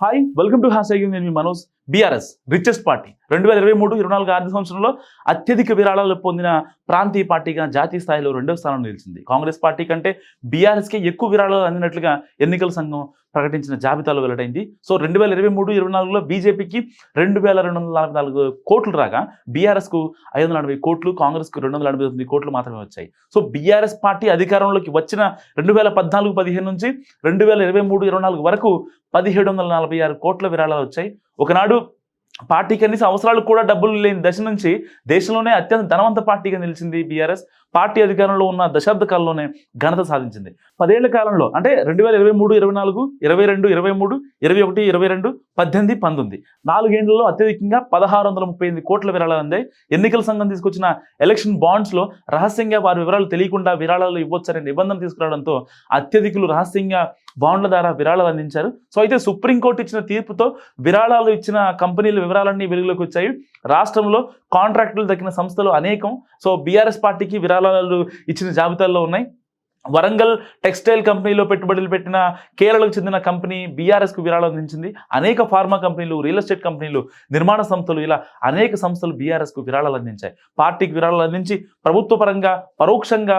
Hi welcome to hash నేను మీ Manoj BRS richest party. రెండు వేల ఇరవై మూడు ఇరవై నాలుగు ఆర్థిక సంవత్సరంలో అత్యధిక విరాళాలు పొందిన ప్రాంతీయ పార్టీగా జాతీయ స్థాయిలో రెండవ స్థానం నిలిచింది. కాంగ్రెస్ పార్టీ కంటే బీఆర్ఎస్కే ఎక్కువ విరాళాలు అందినట్లుగా ఎన్నికల సంఘం ప్రకటించిన జాబితాలో వెల్లడైంది. సో రెండు వేల ఇరవై మూడు ఇరవై నాలుగులో బీజేపీకి రెండు వేల రెండు వందల నలభై నాలుగు కోట్లు రాగా బీఆర్ఎస్కు ఐదు వందల నలభై కోట్లు కాంగ్రెస్కు రెండు వందల ఎనభై తొమ్మిది కోట్లు మాత్రమే వచ్చాయి. సో బీఆర్ఎస్ పార్టీ అధికారంలోకి వచ్చిన రెండు వేల పద్నాలుగు పదిహేను నుంచి రెండు వేల ఇరవై మూడు ఇరవై నాలుగు వరకు పదిహేడు వందల నలభై ఆరు కోట్ల విరాళాలు వచ్చాయి. ఒకనాడు పార్టీ కనీస అవసరాలు కూడా డబ్బులు లేని దశ నుంచి దేశంలోనే అత్యంత ధనవంత పార్టీగా నిలిచింది బీఆర్ఎస్. పార్టీ అధికారంలో ఉన్న దశాబ్ద కాలంలోనే ఘనత సాధించింది. పదేళ్ళ కాలంలో అంటే రెండు వేల ఇరవై మూడు ఇరవై నాలుగు ఇరవై రెండు ఇరవై మూడు ఇరవై ఒకటి ఇరవై రెండు పద్దెనిమిది పంతొమ్మిది. నాలుగేళ్ళలో అత్యధికంగా పదహారు వందల ముప్పై ఎనిమిది కోట్ల విరాళాలు అందాయి ఎన్నికల సంఘం తీసుకొచ్చిన ఎలక్షన్ బాండ్స్లో రహస్యంగా వారి వివరాలు తెలియకుండా విరాళాలు ఇవ్వొచ్చనే నిబంధన తీసుకురావడంతో అత్యధికులు రహస్యంగా బాండ్ల ద్వారా విరాళాలు అందించారు. సో అయితే సుప్రీంకోర్టు ఇచ్చిన తీర్పుతో విరాళాలు ఇచ్చిన కంపెనీల వివరాలన్నీ వెలుగులోకి వచ్చాయి. రాష్ట్రంలో కాంట్రాక్టులు దక్కిన సంస్థలు అనేకం. సో బీఆర్ఎస్ పార్టీకి విరాళాలు ఇచ్చిన జాబితాల్లో ఉన్నాయి. వరంగల్ టెక్స్టైల్ కంపెనీలో పెట్టుబడులు పెట్టిన కేరళకు చెందిన కంపెనీ బీఆర్ఎస్కు విరాళం అందించింది. అనేక ఫార్మా కంపెనీలు రియల్ ఎస్టేట్ కంపెనీలు నిర్మాణ సంస్థలు ఇలా అనేక సంస్థలు బీఆర్ఎస్కు విరాళాలు అందించాయి. పార్టీకి విరాళాలు అందించి ప్రభుత్వ పరంగా పరోక్షంగా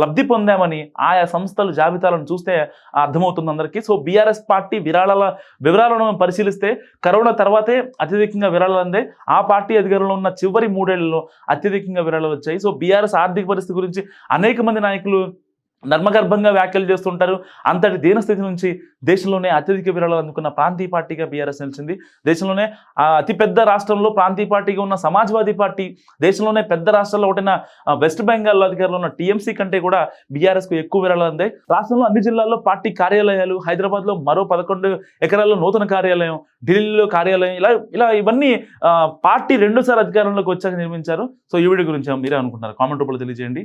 లబ్ధి పొందామని ఆయా సంస్థల జాబితాలను చూస్తే అర్థమవుతుంది అందరికీ. సో బీఆర్ఎస్ పార్టీ విరాళాల వివరాలను పరిశీలిస్తే కరోనా తర్వాతే అత్యధికంగా విరాళాలు అందే. ఆ పార్టీ అధికారంలో ఉన్న చివరి మూడేళ్ళలో అత్యధికంగా విరాళాలు వచ్చాయి. సో బీఆర్ఎస్ ఆర్థిక పరిస్థితి గురించి అనేక మంది నాయకులు నర్మగర్భంగా వ్యాఖ్యలు చేస్తుంటారు. అంతటి దీనస్థితి నుంచి దేశంలోనే అత్యధిక విరాళాలు అందుకున్న ప్రాంతీయ పార్టీగా బీఆర్ఎస్ నిలిచింది. దేశంలోనే అతిపెద్ద రాష్ట్రంలో ప్రాంతీయ పార్టీగా ఉన్న సమాజ్వాదీ పార్టీ దేశంలోనే పెద్ద రాష్ట్రాల్లో ఒకటిన వెస్ట్ బెంగాల్ అధికారంలో ఉన్న టీఎంసీ కంటే కూడా బీఆర్ఎస్కు ఎక్కువ విరాళాలు అందాయి. రాష్ట్రంలో అన్ని జిల్లాల్లో పార్టీ కార్యాలయాలు హైదరాబాద్లో మరో పదకొండు ఎకరాల్లో నూతన కార్యాలయం ఢిల్లీలో కార్యాలయం ఇలా ఇలా ఇవన్నీ పార్టీ రెండోసారి అధికారంలోకి వచ్చాక నిర్మించారు. సో ఈ వీడియో గురించి మీరే అనుకుంటున్నారు? కామెంట్ రూపంలో తెలియజేయండి.